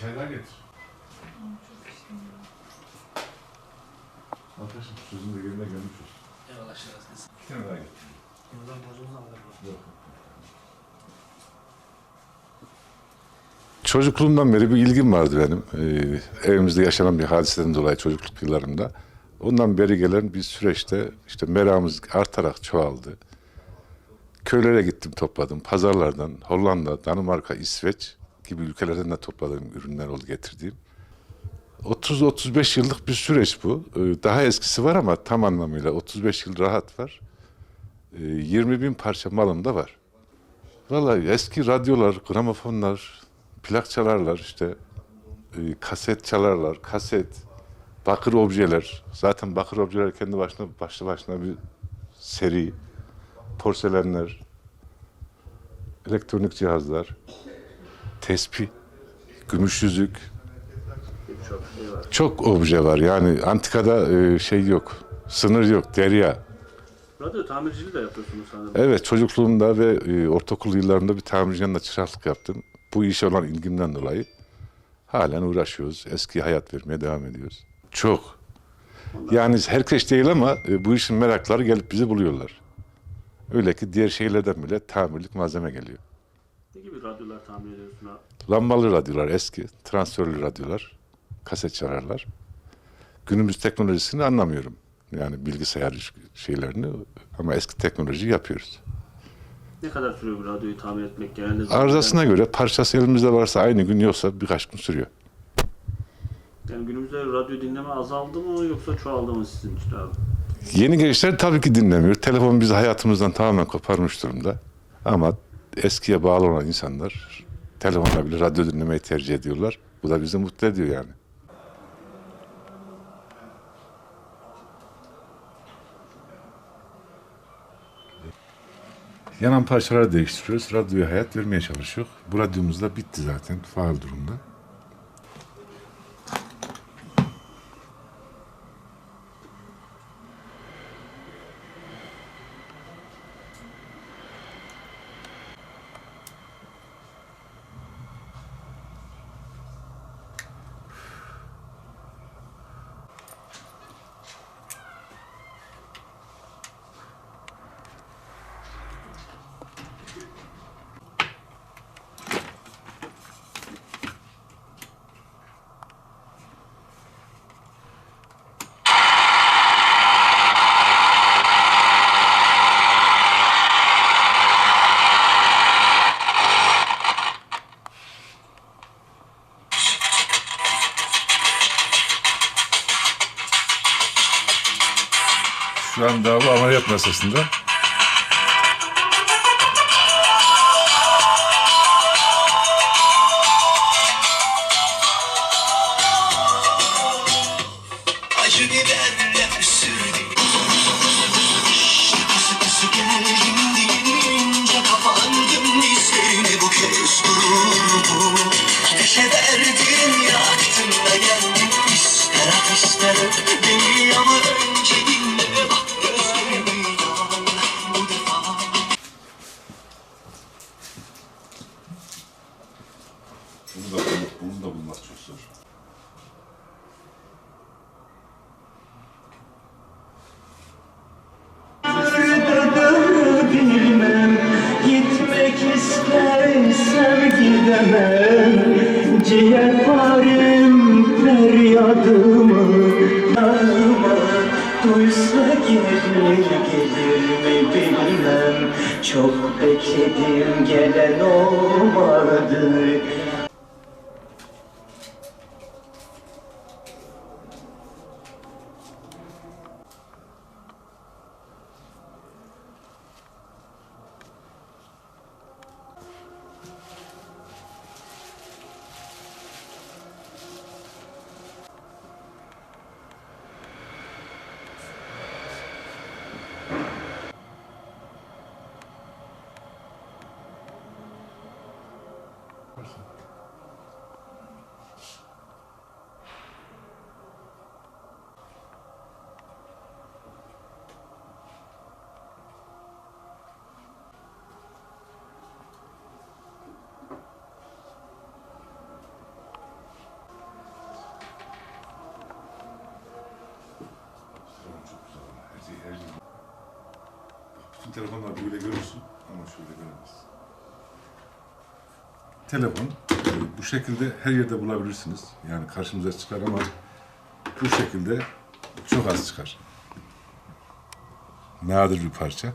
Çay daha getir. Arkadaşım sözün de yerine gelmiş olsun. Eyvallah şerefsiz. İki tane daha getir. Yıldan borcumuzu aldık. Yok. Çocukluğumdan beri bir ilgim vardı benim. Ee, evimizde yaşanan bir hadiseden dolayı çocukluk yıllarımda. Ondan beri gelen bir süreçte işte meramız artarak çoğaldı. Köylere gittim topladım. Pazarlardan Hollanda, Danimarka, İsveç gibi ülkelerden de topladığım ürünler oldu getirdiğim. 30-35 yıllık bir süreç bu. Ee, Daha eskisi var ama tam anlamıyla 35 yıl rahat var. Ee, 20 bin parça malım da var. Vallahi eski radyolar, gramofonlar, plak çalarlar işte, e, kaset çalarlar, kaset, bakır objeler. Zaten bakır objeler kendi başına başlı başına bir seri. Porselenler, elektronik cihazlar, tespih, gümüş yüzük. Çok obje var yani antikada e, şey yok, sınır yok, derya. Radyo tamirciliği de yapıyorsunuz sanırım. Evet çocukluğumda ve e, ortaokul yıllarında bir tamirci yanında çıraklık yaptım. Bu işe olan ilgimden dolayı halen uğraşıyoruz. Eski hayat vermeye devam ediyoruz. Çok. Yani herkes değil ama e, bu işin merakları gelip bizi buluyorlar. Öyle ki diğer şehirlerden bile tamirlik malzeme geliyor. Ne gibi radyolar tamir ediyorsun abi? Lambalı radyolar eski, transförlü radyolar, kaset çalarlar. Günümüz teknolojisini anlamıyorum. Yani bilgisayar şeylerini ama eski teknolojiyi yapıyoruz. Ne kadar sürüyor bu radyoyu tamir etmek genelde? Arızasına göre parçası elimizde varsa aynı gün yoksa birkaç gün sürüyor. Yani günümüzde radyo dinleme azaldı mı yoksa çoğaldı mı sizin için abi? Yeni gençler tabii ki dinlemiyor. Telefon bizi hayatımızdan tamamen koparmış durumda. Ama eskiye bağlı olan insanlar telefonla bile radyo dinlemeyi tercih ediyorlar. Bu da bizi mutlu ediyor yani. Yanan parçaları değiştiriyoruz. Radyoya hayat vermeye çalışıyor. Bu radyomuz da bitti zaten. Faal durumda. Şu an ameliyat masasında. Dizlerine bu durur bu Ateşe verdin yaktın da geldin İster at ister öp beni ama Ciğerparem feryadımı Yanıma duysa gelir gelir mi bilmem. Çok bekledim gelen olmadı Bütün telefonlar böyle görürsün ama şöyle göremezsin. Telefon bu şekilde her yerde bulabilirsiniz. Yani karşımıza çıkar ama bu şekilde çok az çıkar. Nadir bir parça.